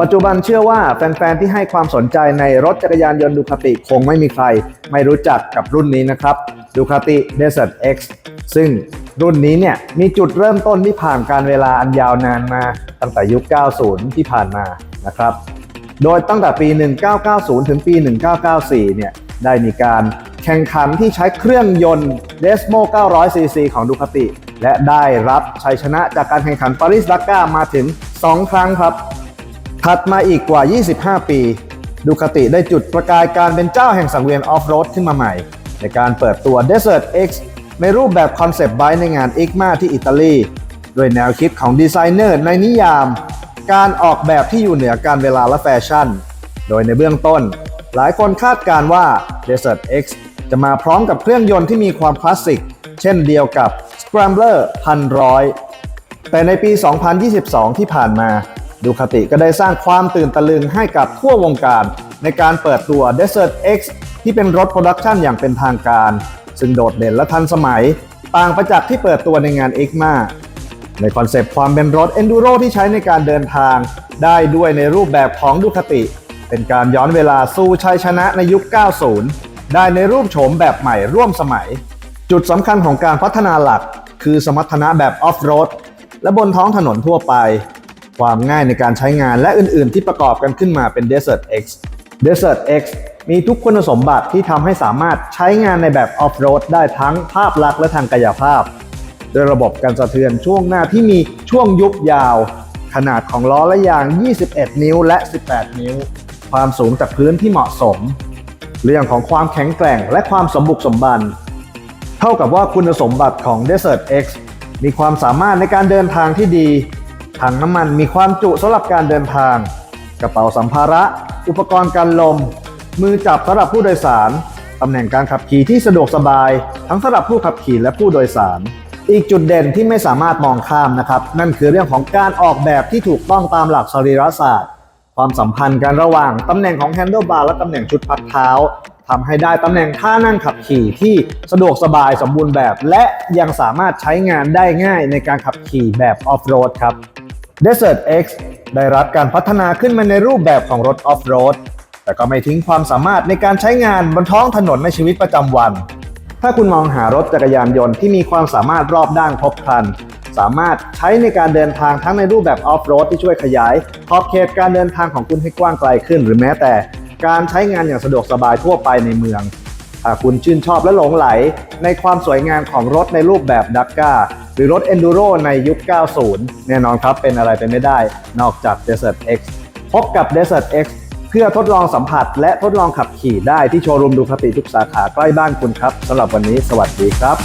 ปัจจุบันเชื่อว่าแฟน ๆ ที่ให้ความสนใจในรถจักรยานยนต์ดูคาติคงไม่มีใคร ไม่รู้จักกับรุ่นนี้นะครับดูคาติ Desert X ซึ่งรุ่นนี้เนี่ยมีจุดเริ่มต้นที่ผ่านการเวลาอันยาวนานมาตั้งแต่ยุค 90 ที่ผ่านมานะครับ โดยตั้งแต่ปี 1990 ถึงปี 1994 เนี่ยได้มีการแข่งขันที่ใช้เครื่องยนต์ Desmo 900cc ของดูคาติ และได้รับชัยชนะจากการแข่งขันปารีสดักก้ามาถึง 2 ครั้งครับ ถัดมาอีกกว่า 25 ปี ดูคาติได้จุดประกายการเป็นเจ้าแห่งสังเวียนออฟโรดขึ้นมาใหม่ ในการเปิดตัว Desert X ในรูปแบบคอนเซปต์ไบในงาน ICMA ที่อิตาลีด้วยแนวคิดของดีไซเนอร์ในนิยาม การออกแบบที่อยู่เหนือการเวลาและแฟชั่น โดยในเบื้องต้น หลายคนคาดการณ์ว่า Desert X จะมาพร้อมกับเครื่องยนต์ที่มีความคลาสสิก เช่นเดียวกับ Scrambler 1,100 แต่ในปี 2022 ที่ผ่านมา ดูคาติก็ได้สร้างความตื่นตะลึงให้กับทั่ววงการ ในการเปิดตัว Desert X ที่เป็นรถโปรดักชันอย่างเป็นทางการ ซึ่งโดดเด่นและทันสมัย ต่างประจากษ์ที่เปิดตัวในงาน ICMA ในคอนเซปต์ความเป็นรถ Enduro ที่ใช้ในการเดินทาง ได้ด้วยในรูปแบบของดูคาติ เป็นการย้อนเวลาสู่ชัยชนะในยุค 90 ได้ในรูปโฉมแบบใหม่ร่วมสมัย จุดสำคัญของการพัฒนาหลัก คือสมรรถนะแบบออฟโรดและบนท้องถนนทั่วไป ความง่ายในการใช้งานและอื่นๆ ที่ประกอบกันขึ้นมาเป็น Desert X Desert X มีทุกคุณสมบัติที่ทำให้สามารถใช้งานในแบบออฟโรดได้ทั้งภาพลักษณ์และทางกายภาพด้วยระบบการสะเทือนช่วงหน้าที่มีช่วงยุบยาว ขนาดของล้อและยาง 21 นิ้วและ 18 นิ้ว ความสูงจากพื้นที่เหมาะสม เรื่องของความแข็งแกร่งและความสมบุกสมบัน เท่ากับว่าคุณสมบัติของ Desert X มีความสามารถในการเดินทางที่ดีถังน้ำมันมีความจุสำหรับการเดินทาง กระเป๋าสัมภาระ อุปกรณ์กันลม มือจับสำหรับผู้โดยสารตำแหน่งการขับขี่ที่สะดวกสบาย ทั้งสำหรับผู้ขับขี่และผู้โดยสาร อีกจุดเด่นที่ไม่สามารถมองข้ามนะครับ นั่นคือเรื่องของการออกแบบที่ถูกต้องตามหลักสรีรศาสตร์ ความสัมพันธ์กันระหว่างตำแหน่งของแฮนเดิลบาร์และตำแหน่งชุดพักเท้าทำให้ได้ตำแหน่งท่านั่งขับขี่ที่สะดวกสบายสมบูรณ์แบบ และยังสามารถใช้งานได้ง่ายในการขับขี่แบบออฟโรดครับ Desert X ได้รับการพัฒนาขึ้นมาในรูปแบบของรถออฟโรดแต่ก็ไม่ทิ้งความสามารถในการใช้งานบนท้องถนนในชีวิตประจำวัน ถ้าคุณมองหารถจักรยานยนต์ที่มีความสามารถรอบด้านครบครัน สามารถใช้ในการเดินทางทั้งในรูปแบบออฟโรดที่ช่วยขยายขอบเขตการเดินทางของคุณให้กว้างไกลขึ้น หรือแม้แต่การใช้งานอย่างสะดวกสบายทั่วไปในเมืองถ้าคุณชื่นชอบและหลงไหล ในความสวยงามของรถในรูปแบบดักก้าหรือรถ Enduro ในยุค 90 แน่นอนครับเป็นอะไรไปไม่ได้ นอกจาก Desert X พบกับ Desert X เพื่อทดลองสัมผัส และทดลองขับขี่ได้ที่โชว์รูมดูคติทุกสาขาใกล้บ้านคุณครับสำหรับวันนี้สวัสดีครับ